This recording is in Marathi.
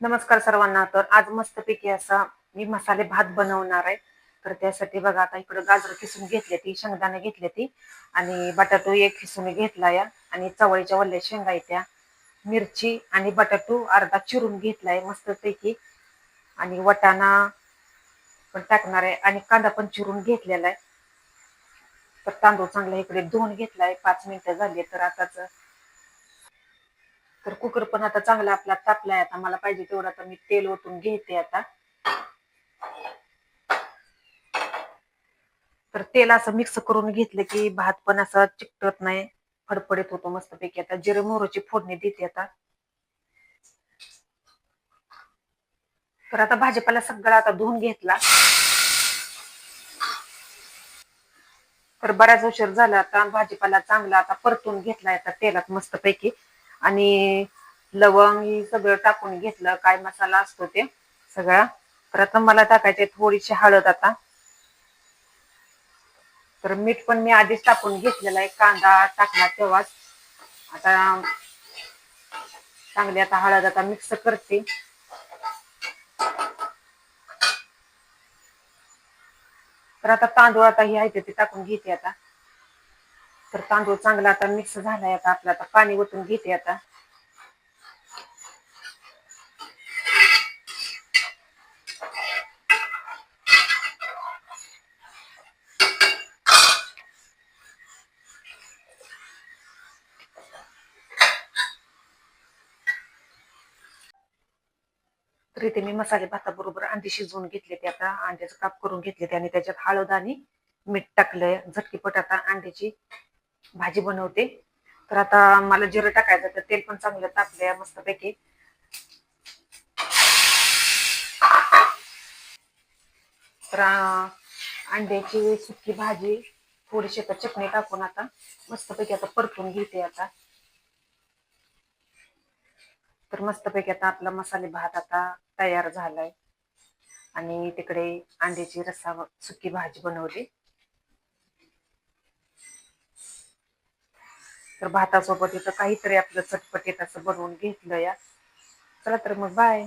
नमस्कार सर्वांना. तर आज मस्तपैकी असा मी मसाले भात बनवणार आहे. तर त्यासाठी बघा आता इकडं गाजर खिसून घेतले ती शेंगदाणे घेतले ती आणि बटाटो एक खिसून घेतला या आणि चवळीच्या वल्ल्या शेंगा येत्या मिरची आणि बटाटो अर्धा चिरून घेतलाय मस्तपैकी आणि वटाणा पण टाकणार आहे आणि कांदा पण चिरून घेतलेला आहे. तर तांदूळ चांगला इकडे धुवून घेतलाय पाच मिनिटं झाली तर आताच तर कुकर पण आता चांगला आपला तापलाय आता मला पाहिजे तेवढं आता मी तेल ओतून घेते आता. तर तेल असं मिक्स करून घेतलं की भात पण असं चिकटत नाही फडफडीत होतो मस्तपैकी. आता जिरे मोहराची फोडणी देते आता. तर आता भाजीपाला सगळा आता धुवून घेतला. तर बऱ्याच उशीर झाला आता भाजीपाला चांगला आता परतून घेतला आता तेलात मस्तपैकी. आणि लवंग ही सगळं टाकून घेतलं काय मसाला असतो ते सगळा. तर आता मला टाकायचे थोडीशी हळद आता. तर मीठ पण मी आधीच टाकून घेतलेलं आहे कांदा टाकला तेव्हाच. आता चांगली आता हळद आता मिक्स करते. तर आता तांदूळ आता हे आहे ते टाकून घेते आता. तर तांदूळ चांगला आता मिक्स झालाय आता आपला. आता पाणी ओतून घेते आता. तर इथे मी मसाले भाताबरोबर अंडी शिजवून घेतले ते आता. अंड्याचं काप करून घेतले आणि त्याच्यात हळद आणि मीठ टाकलंय. झटकीपट आता अंड्याची भाजी बनवते. तर आता मला जिरं टाकायचं तर तेल पण चांगलं तापलंय मस्तपैकी. तर अंड्याची सुकी भाजी थोडीशी आता चटणी टाकून आता मस्तपैकी आता परतून घेते आता. तर मस्तपैकी आता आपला मसाले भात आता तयार झालाय. आणि तिकडे अंड्याची रस्सा सुकी भाजी बनवली. तर भातासोबत इथं काहीतरी आपलं चटपटीत असं बनवून घेतलं या. चला तर मग बाय